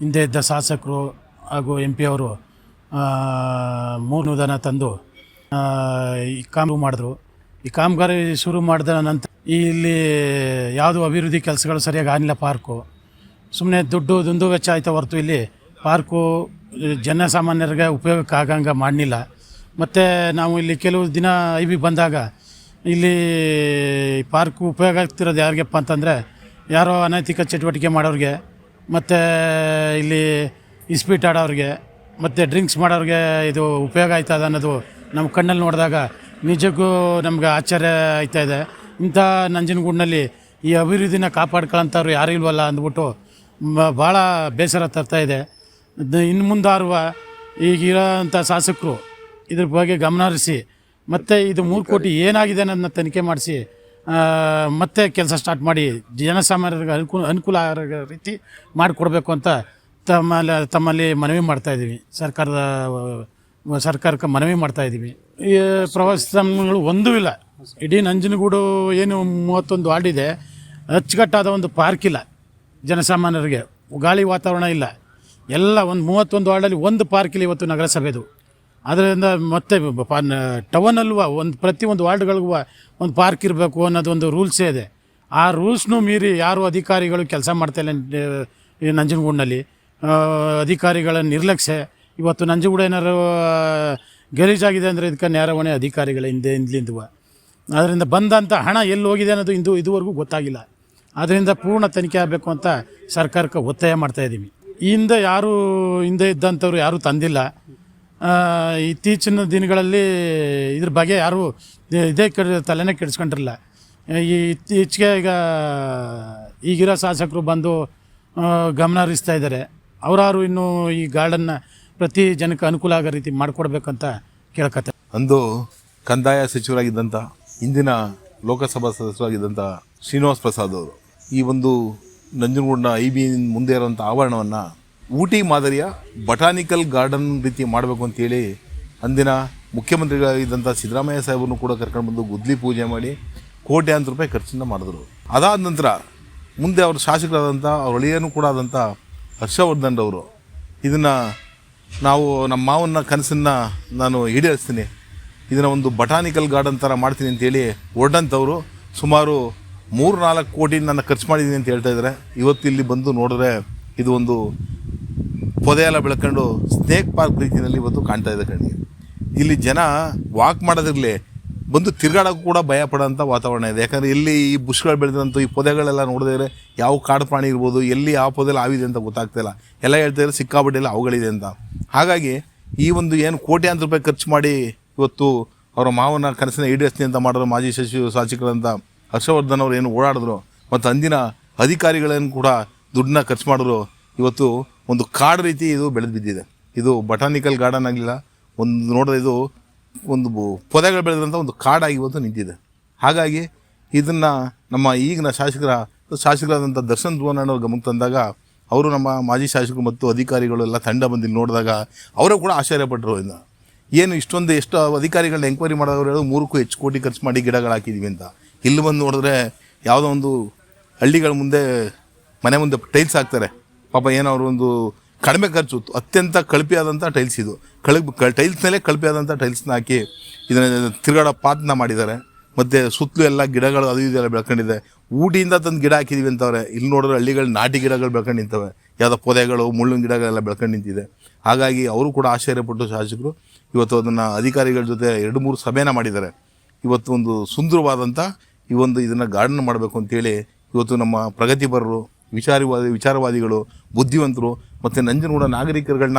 ಹಿಂದೆ ಇದ್ದ ಶಾಸಕರು ಹಾಗೂ ಎಂ ಪಿ ಅವರು ಮೂರು ಅನುದಾನ ತಂದು ಈ ಕಾಮಗಾರಿ ಮಾಡಿದ್ರು. ಈ ಕಾಮಗಾರಿ ಶುರು ಮಾಡಿದ ನಂತರ ಇಲ್ಲಿ ಯಾವುದು ಅಭಿವೃದ್ಧಿ ಕೆಲಸಗಳು ಸರಿಯಾಗಿ ಆಗಲಿಲ್ಲ ಪಾರ್ಕು. ಸುಮ್ಮನೆ ದುಡ್ಡು ದುಂದು ವೆಚ್ಚ ಆಯ್ತಾ ಹೊರತು ಇಲ್ಲಿ ಪಾರ್ಕು ಜನಸಾಮಾನ್ಯರಿಗೆ ಉಪಯೋಗಕ್ಕೆ ಆಗಂಗೆ ಮಾಡಲಿಲ್ಲ ಮತ್ತು ನಾವು ಇಲ್ಲಿ ಕೆಲವು ದಿನ ಐ ಬಿ ಬಂದಾಗ ಇಲ್ಲಿ ಪಾರ್ಕು ಉಪಯೋಗ ಆಗ್ತಿರೋದು ಯಾರಿಗಪ್ಪ ಅಂತಂದರೆ ಯಾರೋ ಅನೈತಿಕ ಚಟುವಟಿಕೆ ಮಾಡೋರಿಗೆ, ಮತ್ತು ಇಲ್ಲಿ ಇಸ್ಪೀಟ್ ಆಡೋರಿಗೆ, ಮತ್ತು ಡ್ರಿಂಕ್ಸ್ ಮಾಡೋರಿಗೆ ಇದು ಉಪಯೋಗ ಆಯ್ತದ ಅನ್ನೋದು ನಮ್ಮ ಕಣ್ಣಲ್ಲಿ ನೋಡಿದಾಗ ನಿಜಕ್ಕೂ ನಮ್ಗೆ ಆಶ್ಚರ್ಯ ಆಯ್ತಾ ಇದೆ. ಇಂಥ ನಂಜನಗೂಡಿನಲ್ಲಿ ಈ ಅಭಿವೃದ್ಧಿನ ಕಾಪಾಡ್ಕೊಳ್ಳೋಂಥವ್ರು ಯಾರೂ ಇಲ್ವಲ್ಲ ಅಂದ್ಬಿಟ್ಟು ಭಾಳ ಬೇಸರ ತರ್ತಾ ಇದೆ. ಇನ್ನು ಮುಂದಾರುವ ಈಗಿರೋಂಥ ಶಾಸಕರು ಇದ್ರ ಬಗ್ಗೆ ಗಮನ ಹರಿಸಿ, ಮತ್ತು ಇದು ಮೂರು ಕೋಟಿ ಏನಾಗಿದೆ ಅನ್ನೋದನ್ನ ತನಿಖೆ ಮಾಡಿಸಿ ಮತ್ತೆ ಕೆಲಸ ಸ್ಟಾರ್ಟ್ ಮಾಡಿ, ಜನಸಾಮಾನ್ಯರಿಗೆ ಅನುಕೂಲ ಅನುಕೂಲ ಆಗೋ ರೀತಿ ಮಾಡಿಕೊಡ್ಬೇಕು ಅಂತ ತಮ್ಮಲ್ಲಿ ತಮ್ಮಲ್ಲಿ ಮನವಿ ಮಾಡ್ತಾಯಿದ್ದೀವಿ ಸರ್ಕಾರದ ಸರ್ಕಾರಕ್ಕೆ ಮನವಿ ಮಾಡ್ತಾ ಇದ್ದೀವಿ. ಈ ಪ್ರವಾಸೋದ್ಯಮಗಳು ಒಂದೂ ಇಲ್ಲ. ಇಡೀ ನಂಜನಗೂಡು ಏನು ಮೂವತ್ತೊಂದು ವಾರ್ಡ್ ಇದೆ. ಅಚ್ಚುಕಟ್ಟಾದ ಒಂದು ಪಾರ್ಕ್ ಇಲ್ಲ. ಜನಸಾಮಾನ್ಯರಿಗೆ. ಗಾಳಿ ವಾತಾವರಣ ಇಲ್ಲ. ಎಲ್ಲ ಒಂದು ಮೂವತ್ತೊಂದು ವಾರ್ಡಲ್ಲಿ ಒಂದು ಪಾರ್ಕಿಲ್ಲ ಇವತ್ತು ನಗರಸಭೆದು. ಅದರಿಂದ ಮತ್ತೆ ಟೌನಲ್ವ ಒಂದು ಪ್ರತಿಯೊಂದು ವಾರ್ಡ್ಗಳಿಗೂ ಒಂದು ಪಾರ್ಕ್ ಇರಬೇಕು ಅನ್ನೋದು ಒಂದು ರೂಲ್ಸೇ ಇದೆ. ಆ ರೂಲ್ಸ್ನೂ ಮೀರಿ ಯಾರು ಅಧಿಕಾರಿಗಳು ಕೆಲಸ ಮಾಡ್ತಾಯಿಲ್ಲ ಇಲ್ಲ ನಂಜನಗೂಡಿನಲ್ಲಿ. ಅಧಿಕಾರಿಗಳ ನಿರ್ಲಕ್ಷ್ಯ. ಇವತ್ತು ನಂಜನಗೂಡು ಏನಾರು ಗಲೀಜಾಗಿದೆ ಅಂದರೆ ಇದಕ್ಕೆ ನೇರವಣೆ ಅಧಿಕಾರಿಗಳ ಹಿಂದೆ, ಹಿಂದ್ಲಿಂದುವ. ಅದರಿಂದ ಬಂದಂಥ ಹಣ ಎಲ್ಲಿ ಹೋಗಿದೆ ಅನ್ನೋದು ಇಂದು, ಇದುವರೆಗೂ ಗೊತ್ತಾಗಿಲ್ಲ. ಅದರಿಂದ ಪೂರ್ಣ ತನಿಖೆ ಆಗಬೇಕು ಅಂತ ಸರ್ಕಾರಕ್ಕೆ ಒತ್ತಾಯ ಮಾಡ್ತಾ ಇದ್ದೀವಿ ಈ ಹಿಂದೆ ಯಾರು ಹಿಂದೆ ಇದ್ದಂಥವ್ರು ಯಾರೂ ತಂದಿಲ್ಲ. ಇತ್ತೀಚಿನ ದಿನಗಳಲ್ಲಿ ಇದ್ರ ಬಗ್ಗೆ ಯಾರೂ ಇದೇ ಕೆಡ ತಲೆನೇ ಕೆಡಿಸ್ಕೊಂಡಿರಲ್ಲ. ಈ ಇತ್ತೀಚೆಗೆ ಈಗ ಈಗಿರೋ ಶಾಸಕರು ಬಂದು ಗಮನ ಹರಿಸ್ತಾ ಇದ್ದಾರೆ. ಅವರಾರು ಇನ್ನೂ ಈ ಗಾರ್ಡನ್ನ ಪ್ರತಿ ಜನಕ್ಕೆ ಅನುಕೂಲ ಆಗೋ ರೀತಿ ಮಾಡಿಕೊಡ್ಬೇಕಂತ ಕೇಳ್ಕತ್ತೆ ಅಂದು ಕಂದಾಯ ಸಚಿವರಾಗಿದ್ದಂಥ, ಇಂದಿನ ಲೋಕಸಭಾ ಸದಸ್ಯರಾಗಿದ್ದಂಥ ಶ್ರೀನಿವಾಸ್ ಪ್ರಸಾದ್ ಅವರು ಈ ಒಂದು ನಂಜನಗೂಡಿನ ಐ ಬಿ ಮುಂದೆ ಇರುವಂಥ ಆವರಣವನ್ನು ಊಟಿ ಮಾದರಿಯ ಬಟಾನಿಕಲ್ ಗಾರ್ಡನ್ ರೀತಿ ಮಾಡಬೇಕು ಅಂತೇಳಿ ಅಂದಿನ ಮುಖ್ಯಮಂತ್ರಿಗಳಾಗಿದ್ದಂಥ ಸಿದ್ದರಾಮಯ್ಯ ಸಾಹೇಬರನ್ನು ಕೂಡ ಕರ್ಕೊಂಡು ಬಂದು ಗುದ್ಲಿ ಪೂಜೆ ಮಾಡಿ ಕೋಟ್ಯಾಂತರ ರೂಪಾಯಿ ಖರ್ಚನ್ನು ಮಾಡಿದ್ರು. ಅದಾದ ನಂತರ ಮುಂದೆ ಅವರು ಶಾಸಕರಾದಂಥ, ಅವ್ರ ಒಳಿಯನು ಕೂಡ ಆದಂಥ ಹರ್ಷವರ್ಧನ್ ಅವರು ಇದನ್ನು ನಾವು ನಮ್ಮ ಮಾವನ ಕನಸನ್ನು ನಾನು ಈಡೇರಿಸ್ತೀನಿ. ಇದನ್ನು ಒಂದು ಬಟಾನಿಕಲ್ ಗಾರ್ಡನ್ ಥರ ಮಾಡ್ತೀನಿ ಅಂತೇಳಿ ಒಡ್ಡಂಥವರು ಸುಮಾರು ಮೂರು ನಾಲ್ಕು ಕೋಟಿ ನಾನು ಖರ್ಚು ಮಾಡಿದ್ದೀನಿ ಅಂತ ಹೇಳ್ತಾ ಇದ್ದಾರೆ. ಇವತ್ತು ಇಲ್ಲಿ ಬಂದು ನೋಡಿದ್ರೆ ಇದು ಒಂದು ಪೊದೆ ಬೆಳ್ಕೊಂಡು ಸ್ನೇಕ್ ಪಾರ್ಕ್ ರೀತಿಯಲ್ಲಿ ಇವತ್ತು ಕಾಣ್ತಾ ಇದೆ ಕಣ್ಣಿಗೆ ಇಲ್ಲಿ ಜನ ವಾಕ್ ಮಾಡೋದಿರಲಿ, ಬಂದು ತಿರ್ಗಾಡೋಕ್ಕೂ ಕೂಡ ಭಯ ಪಡೋಂಥ ವಾತಾವರಣ ಇದೆ. ಯಾಕಂದರೆ ಎಲ್ಲಿ ಈ ಬುಷ್ಗಳು ಬೆಳೆದಂಥ ಈ ಪೊದೆಗಳೆಲ್ಲ ನೋಡಿದ್ರೆ ಯಾವ ಕಾಡು ಪ್ರಾಣಿ ಇರ್ಬೋದು, ಎಲ್ಲಿ ಯಾವ ಪೊದೆಲ್ಲ ಆವಿದೆ ಅಂತ ಗೊತ್ತಾಗ್ತಿಲ್ಲ ಎಲ್ಲ ಹೇಳ್ತಾ ಇದ್ರೆ ಸಿಕ್ಕಾಪಟ್ಟೆ ಅವುಗಳಿದೆ ಅಂತ. ಹಾಗಾಗಿ ಈ ಒಂದು ಏನು ಕೋಟ್ಯಾಂತರ ರೂಪಾಯಿ ಖರ್ಚು ಮಾಡಿ ಇವತ್ತು ಅವರ ಮಾವನ ಕನಸಿನ ಈಡೇರಿಸ್ತೀನಿ ಅಂತ ಮಾಡಿರೋ ಮಾಜಿ ಸಚಿವ ಶಾಸಕರಂತ ಹರ್ಷವರ್ಧನ್ ಅವರು ಏನು ಓಡಾಡಿದ್ರು ಮತ್ತು ಅಂದಿನ ಅಧಿಕಾರಿಗಳನ್ನು ಕೂಡ ದುಡ್ಡನ್ನ ಖರ್ಚು ಮಾಡಿದ್ರು, ಇವತ್ತು ಒಂದು ಕಾಡು ರೀತಿ ಇದು ಬೆಳೆದು ಬಿದ್ದಿದೆ. ಇದು ಬಟಾನಿಕಲ್ ಗಾರ್ಡನ್ ಆಗಲಿಲ್ಲ, ಒಂದು ನೋಡಿದ್ರೆ ಇದು ಒಂದು ಪೊದೆಗಳು ಬೆಳೆದಂಥ ಒಂದು ಕಾಡಾಗಿ ಇವತ್ತು ನಿಂತಿದೆ. ಹಾಗಾಗಿ ಇದನ್ನು ನಮ್ಮ ಈಗಿನ ಶಾಸಕರ, ಶಾಸಕರಾದಂಥ ದರ್ಶನ್ ಧ್ರುವನಣ್ಣವ್ರ ಗಮನಕ್ಕೆ ತಂದಾಗ ಅವರು ನಮ್ಮ ಮಾಜಿ ಶಾಸಕರು ಮತ್ತು ಅಧಿಕಾರಿಗಳು ಎಲ್ಲ ತಂಡ ಬಂದು ನೋಡಿದಾಗ ಅವರು ಕೂಡ ಆಶ್ಚರ್ಯಪಟ್ಟರು ಇದನ್ನು ಏನು ಇಷ್ಟೊಂದು ಎಷ್ಟು ಅಧಿಕಾರಿಗಳನ್ನ ಎಂಕ್ವೈರಿ ಮಾಡೋರು ಹೇಳೋದು ಮೂರಕ್ಕೂ ಹೆಚ್ಚು ಕೋಟಿ ಖರ್ಚು ಮಾಡಿ ಗಿಡಗಳು ಹಾಕಿದ್ವಿ ಅಂತ. ಇಲ್ಲಿ ಬಂದು ನೋಡಿದ್ರೆ ಯಾವುದೋ ಒಂದು ಹಳ್ಳಿಗಳ ಮುಂದೆ, ಮನೆ ಮುಂದೆ ಟೈಲ್ಸ್ ಹಾಕ್ತಾರೆ. ಪಾಪ ಏನೋ ಅವರು ಒಂದು ಕಡಿಮೆ ಖರ್ಚು, ಅತ್ಯಂತ ಕಳಪೆ ಆದಂಥ ಟೈಲ್ಸ್ ಇದು ಕಳ ಟೈಲ್ಸ್ನಲ್ಲೇ ಕಳಪೆ ಆದಂಥ ಟೈಲ್ಸ್ನ ಹಾಕಿ ಇದನ್ನು ತಿರುಗಾಡೋ ಪಾತ್ನ ಮಾಡಿದ್ದಾರೆ. ಮತ್ತು ಸುತ್ತಲೂ ಎಲ್ಲ ಗಿಡಗಳು ಅದು ಇದೆಲ್ಲ ಬೆಳ್ಕೊಂಡಿದೆ. ಊಟಿಯಿಂದ ತಂದು ಗಿಡ ಹಾಕಿದೀವಿ ಅಂತವ್ರೆ. ಇಲ್ಲಿ ನೋಡಿದ್ರೆ ಹಳ್ಳಿಗಳು ನಾಟಿ ಗಿಡಗಳು ಬೆಳ್ಕೊಂಡು ನಿಂತವೆ. ಯಾವುದೋ ಪೊದೆಗಳು ಮುಳ್ಳಿನ ಗಿಡಗಳೆಲ್ಲ ಬೆಳ್ಕೊಂಡು ನಿಂತಿದೆ. ಹಾಗಾಗಿ ಅವರು ಕೂಡ ಆಶ್ಚರ್ಯಪಟ್ಟು ಶಾಸಕರು, ಇವತ್ತು ಅದನ್ನು ಅಧಿಕಾರಿಗಳ ಜೊತೆ ಎರಡು ಮೂರು ಸಭೆನ ಮಾಡಿದ್ದಾರೆ. ಇವತ್ತು ಒಂದು ಸುಂದರವಾದಂಥ ಈ ಒಂದು ಇದನ್ನು ಗಾರ್ಡನ್ ಮಾಡಬೇಕು ಅಂತೇಳಿ ಇವತ್ತು ನಮ್ಮ ಪ್ರಗತಿಪರರು, ವಿಚಾರವಾದಿ, ವಿಚಾರವಾದಿಗಳು, ಬುದ್ಧಿವಂತರು ಮತ್ತು ನಂಜನಗೂಡ ನಾಗರಿಕರುಗಳನ್ನ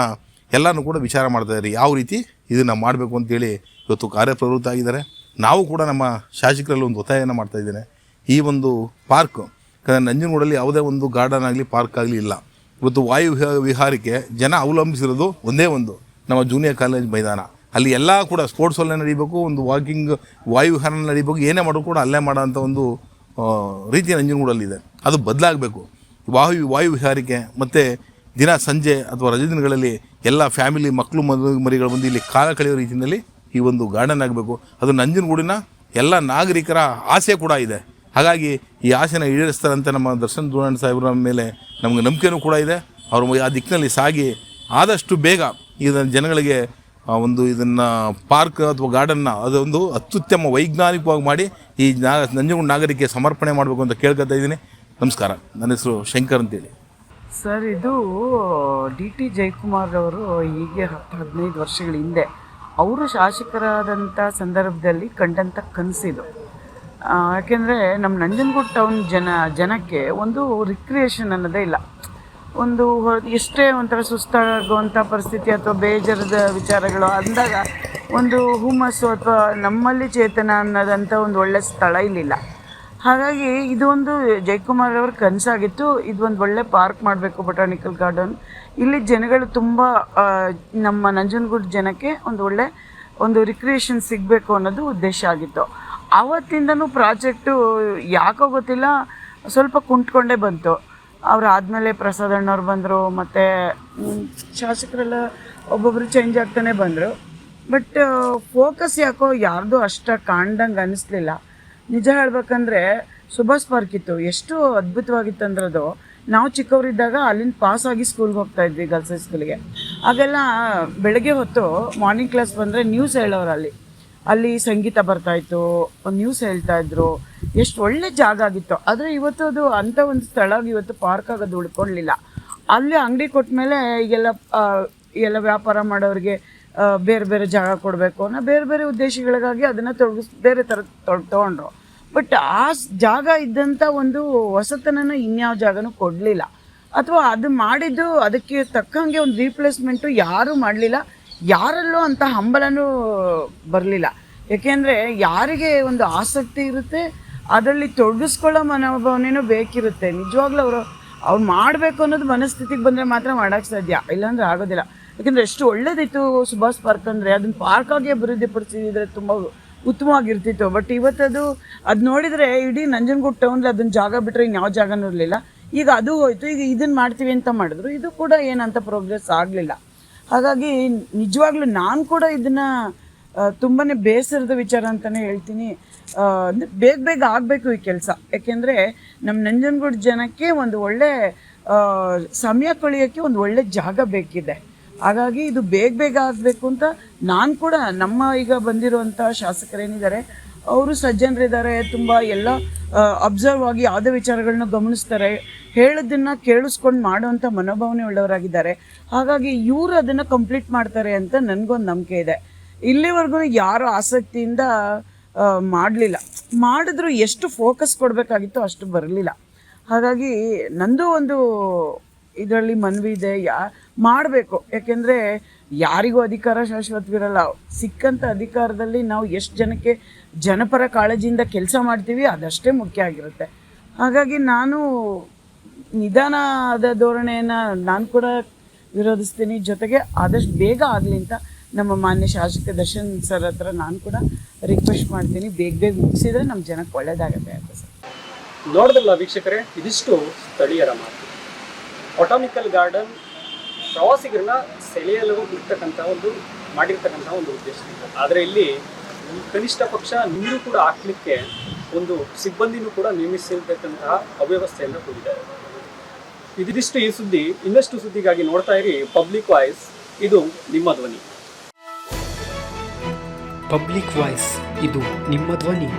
ಎಲ್ಲನೂ ಕೂಡ ವಿಚಾರ ಮಾಡ್ತಾ ಇದ್ದಾರೆ. ಯಾವ ರೀತಿ ಇದನ್ನು ಮಾಡಬೇಕು ಅಂತೇಳಿ ಇವತ್ತು ಕಾರ್ಯಪ್ರವೃತ್ತ ಆಗಿದ್ದಾರೆ. ನಾವು ಕೂಡ ನಮ್ಮ ಶಾಸಕರಲ್ಲಿ ಒಂದು ಒತ್ತಾಯವನ್ನು ಮಾಡ್ತಾ ಇದ್ದೇನೆ. ಈ ಒಂದು ಪಾರ್ಕ್ ನಂಜನಗೂಡಲ್ಲಿ ಯಾವುದೇ ಒಂದು ಗಾರ್ಡನ್ ಆಗಲಿ, ಪಾರ್ಕ್ ಆಗಲಿ ಇಲ್ಲ. ಇವತ್ತು ವಾಯು ವಿಹ- ವಿಹಾರಕ್ಕೆ ಜನ ಅವಲಂಬಿಸಿರೋದು ಒಂದೇ ಒಂದು ನಮ್ಮ ಜೂನಿಯರ್ ಕಾಲೇಜ್ ಮೈದಾನ. ಅಲ್ಲಿ ಎಲ್ಲ ಕೂಡ ಸ್ಪೋರ್ಟ್ಸ್ ಅಲ್ಲೇ ನಡೀಬೇಕು, ಒಂದು ವಾಕಿಂಗ್ ವಾಯುವಿಹಾರ ನಡಿಬೇಕು, ಏನೇ ಮಾಡೋದು ಕೂಡ ಅಲ್ಲೇ ಮಾಡೋಂಥ ಒಂದು ರೀತಿ ನಂಜನಗೂಡಲ್ಲಿದೆ ಅದು ಬದಲಾಗಬೇಕು. ವಾಯು ವಾಯು ವಿಹಾರಿಕೆ, ಮತ್ತು ದಿನ ಸಂಜೆ ಅಥವಾ ರಜೆ ದಿನಗಳಲ್ಲಿ ಎಲ್ಲ ಫ್ಯಾಮಿಲಿ ಮಕ್ಕಳು ಮದು ಮರಿಗಳು ಬಂದು ಇಲ್ಲಿ ಕಾಲ ಕಳೆಯೋ ರೀತಿಯಲ್ಲಿ ಈ ಒಂದು ಗಾರ್ಡನ್ ಆಗಬೇಕು. ಅದು ನಂಜನಗೂಡಿನ ಎಲ್ಲ ನಾಗರಿಕರ ಆಸೆ ಕೂಡ ಇದೆ. ಹಾಗಾಗಿ ಈ ಆಸೆನ ಈಡೇರಿಸ್ತಾರಂತೆ ನಮ್ಮ ದರ್ಶನ್ ದೂರಣ್ಣ ಸಾಹೇಬ್ರ ಮೇಲೆ ನಮಗೆ ನಂಬಿಕೆನೂ ಕೂಡ ಇದೆ. ಅವರು ಆ ದಿಕ್ಕಿನಲ್ಲಿ ಸಾಗಿ ಆದಷ್ಟು ಬೇಗ ಇದನ್ನು ಜನಗಳಿಗೆ ಒಂದು ಇದನ್ನು ಪಾರ್ಕ್ ಅಥವಾ ಗಾರ್ಡನ್ನ ಅದೊಂದು ಅತ್ಯುತ್ತಮ ವೈಜ್ಞಾನಿಕವಾಗಿ ಮಾಡಿ ಈ ನಾ ನಂಜನಗೂಡು ನಾಗರಿಕೆ ಸಮರ್ಪಣೆ ಮಾಡಬೇಕು ಅಂತ ಕೇಳ್ಕೊತಾ ಇದ್ದೀನಿ. ನಮಸ್ಕಾರ. ನನ್ನ ಹೆಸರು ಶಂಕರ್ ಅಂತೇಳಿ. ಸರ್, ಇದು ಡಿ ಟಿ ಜಯಕುಮಾರ್ ಅವರು ಹೀಗೆ ಹತ್ತು ಹದಿನೈದು ವರ್ಷಗಳ ಹಿಂದೆ ಅವರು ಶಾಸಕರಾದಂಥ ಸಂದರ್ಭದಲ್ಲಿ ಕಂಡಂಥ ಕನಸಿದು ಯಾಕೆಂದರೆ ನಮ್ಮ ನಂಜನಗೂಡು ಟೌನ್ ಜನ, ಜನಕ್ಕೆ ಒಂದು ರಿಕ್ರಿಯೇಷನ್ ಅನ್ನೋದೇ ಇಲ್ಲ. ಒಂದು ಎಷ್ಟೇ ಒಂಥರ ಸುಸ್ತಾಗುವಂಥ ಪರಿಸ್ಥಿತಿ ಅಥವಾ ಬೇಜಾರದ ವಿಚಾರಗಳು ಅಂದಾಗ ಒಂದು ಹುಮ್ಮಸ್ಸು ಅಥವಾ ನಮ್ಮಲ್ಲಿ ಚೇತನ ಅನ್ನೋದಂಥ ಒಂದು ಒಳ್ಳೆ ಸ್ಥಳ ಇಲ್ಲಿಲ್ಲ. ಹಾಗಾಗಿ ಇದೊಂದು ಜಯಕುಮಾರ್ ಅವ್ರ ಕನಸಾಗಿತ್ತು. ಒಂದು ಒಳ್ಳೆ ಪಾರ್ಕ್ ಮಾಡಬೇಕು ಬೊಟಾನಿಕಲ್ ಗಾರ್ಡನ್. ಇಲ್ಲಿ ಜನಗಳು ತುಂಬ ನಮ್ಮ ನಂಜನಗೂಡು ಜನಕ್ಕೆ ಒಂದು ಒಳ್ಳೆ ಒಂದು ರಿಕ್ರಿಯೇಷನ್ ಸಿಗಬೇಕು ಅನ್ನೋದು ಉದ್ದೇಶ ಆಗಿತ್ತು. ಆವತ್ತಿಂದನೂ ಪ್ರಾಜೆಕ್ಟು ಯಾಕೋ ಗೊತ್ತಿಲ್ಲ, ಸ್ವಲ್ಪ ಕುಂಟ್ಕೊಂಡೇ ಬಂತು. ಅವ್ರು ಆದಮೇಲೆ ಪ್ರಸಾದ್ ಅಣ್ಣವ್ರು ಬಂದರು, ಮತ್ತು ಶಾಸಕರೆಲ್ಲ ಒಬ್ಬೊಬ್ಬರು ಚೇಂಜ್ ಆಗ್ತಾನೆ ಬಂದರು. ಬಟ್ ಫೋಕಸ್ ಯಾಕೋ ಯಾರ್ದು ಅಷ್ಟ ಕಾಣ್ದಂಗೆ ಅನ್ನಿಸ್ಲಿಲ್ಲ ನಿಜ ಹೇಳ್ಬೇಕಂದ್ರೆ, ಸುಭಾಷ್ ಪಾರ್ಕ್ ಇತ್ತು ಎಷ್ಟು ಅದ್ಭುತವಾಗಿತ್ತು ಅದು ನಾವು ಚಿಕ್ಕವರಿದ್ದಾಗ ಅಲ್ಲಿಂದ ಪಾಸ್ ಆಗಿ ಸ್ಕೂಲ್ಗೆ ಹೋಗ್ತಾ ಇದ್ವಿ ಗರ್ಲ್ಸ್ ಸ್ಕೂಲಿಗೆ ಆಗೆಲ್ಲ ಬೆಳಗ್ಗೆ ಹೊತ್ತು ಮಾರ್ನಿಂಗ್ ಕ್ಲಾಸ್ ಬಂದರೆ ನ್ಯೂಸ್ ಹೇಳೋರು ಅಲ್ಲಿ ಅಲ್ಲಿ ಸಂಗೀತ ಬರ್ತಾಯಿತ್ತು ನ್ಯೂಸ್ ಹೇಳ್ತಾ ಇದ್ರು. ಎಷ್ಟು ಒಳ್ಳೆ ಜಾಗ ಆಗಿತ್ತು. ಆದರೆ ಇವತ್ತು ಅದು ಅಂಥ ಒಂದು ಸ್ಥಳ ಇವತ್ತು ಪಾರ್ಕ್ ಆಗೋದು ಉಳ್ಕೊಳ್ಳಿಲ್ಲ ಅಲ್ಲಿ ಅಂಗಡಿ ಕೊಟ್ಟ ಮೇಲೆ ಈಗೆಲ್ಲ ಎಲ್ಲ ವ್ಯಾಪಾರ ಮಾಡೋರಿಗೆ ಬೇರೆ ಬೇರೆ ಜಾಗ ಕೊಡಬೇಕು ಅನ್ನೋ ಬೇರೆ ಬೇರೆ ಉದ್ದೇಶಗಳಿಗಾಗಿ ಅದನ್ನು ತೊಡಗಿಸ್, ಬೇರೆ ಥರ ತೊಗೊಂಡ್ರು. ಬಟ್ ಆ ಜಾಗ ಇದ್ದಂಥ ಒಂದು ಹೊಸತನನ ಇನ್ಯಾವ ಜಾಗನೂ ಕೊಡಲಿಲ್ಲ. ಅಥವಾ ಅದು ಮಾಡಿದ್ದು ಅದಕ್ಕೆ ತಕ್ಕಂಗೆ ಒಂದು ರೀಪ್ಲೇಸ್ಮೆಂಟು ಯಾರೂ ಮಾಡಲಿಲ್ಲ. ಯಾರಲ್ಲೂ ಅಂತ ಹಂಬಲನೂ ಬರಲಿಲ್ಲ. ಯಾಕೆಂದರೆ ಯಾರಿಗೆ ಒಂದು ಆಸಕ್ತಿ ಇರುತ್ತೆ, ಅದರಲ್ಲಿ ತೊಡಗಿಸ್ಕೊಳ್ಳೋ ಮನೋಭಾವನೆನೂ ಬೇಕಿರುತ್ತೆ. ನಿಜವಾಗ್ಲೂ ಅವರು, ಅವ್ರು ಮಾಡಬೇಕು ಅನ್ನೋದು ಮನಸ್ಥಿತಿಗೆ ಬಂದರೆ ಮಾತ್ರ ಮಾಡೋಕ್ಕೆ ಸಾಧ್ಯ. ಇಲ್ಲಾಂದ್ರೆ ಆಗೋದಿಲ್ಲ. ಯಾಕೆಂದರೆ ಎಷ್ಟು ಒಳ್ಳೇದಿತ್ತು ಸುಭಾಷ್ ಪಾರ್ಕ್ ಅಂದರೆ, ಅದನ್ನ ಪಾರ್ಕಾಗಿ ಅಭಿವೃದ್ಧಿಪಡಿಸಿದ್ರೆ ತುಂಬ ಉತ್ತಮವಾಗಿರ್ತಿತ್ತು. ಬಟ್ ಇವತ್ತದು ಅದು ನೋಡಿದರೆ ಇಡೀ ನಂಜನಗೂಡು ಟೌನಲ್ಲಿ ಅದನ್ನ ಜಾಗ ಬಿಟ್ಟರೆ ಇನ್ಯಾವ ಜಾಗನೂ ಇರಲಿಲ್ಲ. ಈಗ ಅದು ಹೋಯಿತು. ಈಗ ಇದನ್ನು ಮಾಡ್ತೀವಿ ಅಂತ ಮಾಡಿದ್ರು. ಇದು ಕೂಡ ಏನಂತ ಪ್ರೋಗ್ರೆಸ್ ಆಗಲಿಲ್ಲ. ಹಾಗಾಗಿ ನಿಜವಾಗ್ಲೂ ನಾನು ಕೂಡ ಇದನ್ನು ತುಂಬಾ ಬೇಸರದ ವಿಚಾರ ಅಂತಲೇ ಹೇಳ್ತೀನಿ. ಬೇಗ ಬೇಗ ಆಗಬೇಕು ಈ ಕೆಲಸ. ಯಾಕೆಂದರೆ ನಮ್ಮ ನಂಜನಗೂಡು ಜನಕ್ಕೆ ಒಂದು ಒಳ್ಳೆ ಸಮಯ ಕಳೆಯೋಕ್ಕೆ ಒಂದು ಒಳ್ಳೆ ಜಾಗ ಬೇಕಿದೆ. ಹಾಗಾಗಿ ಇದು ಬೇಗ ಬೇಗ ಆಗಬೇಕು ಅಂತ ನಾನು ಕೂಡ ನಮ್ಮ ಈಗ ಬಂದಿರುವಂಥ ಶಾಸಕರೇನಿದ್ದಾರೆ ಅವರು ಸಜ್ಜನರಿದ್ದಾರೆ ತುಂಬ ಎಲ್ಲ ಅಬ್ಸರ್ವ್ ಆಗಿ ಯಾವುದೇ ವಿಚಾರಗಳನ್ನ ಗಮನಿಸ್ತಾರೆ. ಹೇಳೋದನ್ನ ಕೇಳಿಸ್ಕೊಂಡು ಮಾಡುವಂಥ ಮನೋಭಾವನೆ ಉಳ್ಳವರಾಗಿದ್ದಾರೆ. ಹಾಗಾಗಿ ಇವರು ಅದನ್ನು ಕಂಪ್ಲೀಟ್ ಮಾಡ್ತಾರೆ ಅಂತ ನನಗೊಂದು ನಂಬಿಕೆ ಇದೆ. ಇಲ್ಲಿವರೆಗೂ ಯಾರು ಆಸಕ್ತಿಯಿಂದ ಮಾಡಲಿಲ್ಲ. ಮಾಡಿದ್ರು ಎಷ್ಟು ಫೋಕಸ್ ಕೊಡಬೇಕಾಗಿತ್ತು ಅಷ್ಟು ಬರಲಿಲ್ಲ. ಹಾಗಾಗಿ ನಂದು ಒಂದು ಇದರಲ್ಲಿ ಮನವಿ ಇದೆ, ಯಾ, ಮಾಡಬೇಕು. ಯಾಕೆಂದರೆ ಯಾರಿಗೂ ಅಧಿಕಾರ ಶಾಶ್ವತವಿರಲ್ಲ. ಸಿಕ್ಕಂಥ ಅಧಿಕಾರದಲ್ಲಿ ನಾವು ಎಷ್ಟು ಜನಕ್ಕೆ ಜನಪರ ಕಾಳಜಿಯಿಂದ ಕೆಲಸ ಮಾಡ್ತೀವಿ ಅದಷ್ಟೇ ಮುಖ್ಯ ಆಗಿರುತ್ತೆ. ಹಾಗಾಗಿ ನಾನು ನಿಧಾನದ ಧೋರಣೆಯನ್ನು ನಾನು ಕೂಡ ವಿರೋಧಿಸ್ತೀನಿ. ಜೊತೆಗೆ ಆದಷ್ಟು ಬೇಗ ಆಗಲಿ ಅಂತ ನಮ್ಮ ಮಾನ್ಯ ಶಾಸಕ ದರ್ಶನ್ ಸರ್ ಹತ್ರ ನಾನು ಕೂಡ ರಿಕ್ವೆಸ್ಟ್ ಮಾಡ್ತೀನಿ. ಬೇಗ ಬೇಗ ಮುಗಿಸಿದ್ರೆ ನಮ್ಮ ಜನಕ್ಕೆ ಒಳ್ಳೇದಾಗತ್ತೆ ಅಂತ ಸರ್. ನೋಡಿದ್ರಲ್ಲ ವೀಕ್ಷಕರೇ? ಇದಿಷ್ಟು ಸ್ಥಳೀಯರ ಮಾತು. ಬೊಟಾನಿಕಲ್ ಗಾರ್ಡನ್ ಪ್ರವಾಸಿಗರನ್ನ ಸೆಳೆಯಲು ಇರ್ತಕ್ಕಂಥ ಒಂದು, ಮಾಡಿರ್ತಕ್ಕಂಥ ಒಂದು ಉದ್ದೇಶ. ಆದರೆ ಇಲ್ಲಿ ಕನಿಷ್ಠ ಪಕ್ಷ ನೀರು ಕೂಡ ಹಾಕ್ಲಿಕ್ಕೆ ಒಂದು ಸಿಬ್ಬಂದಿನೂ ಕೂಡ ನೇಮಿಸಿರ್ತಕ್ಕಂತಹ ಅವ್ಯವಸ್ಥೆಯಿಂದ ಕೂಡಿದ್ದಾರೆ. ಇದಿಷ್ಟು ಈ ಸುದ್ದಿ. ಇನ್ನಷ್ಟು ಸುದ್ದಿಗಾಗಿ ನೋಡ್ತಾ ಇರಿ ಪಬ್ಲಿಕ್ ವಾಯ್ಸ್ ಇದು ನಿಮ್ಮ ಧ್ವನಿ. ಪಬ್ಲಿಕ್ ವಾಯ್ಸ್ ಇದು ನಿಮ್ಮ ಧ್ವನಿ.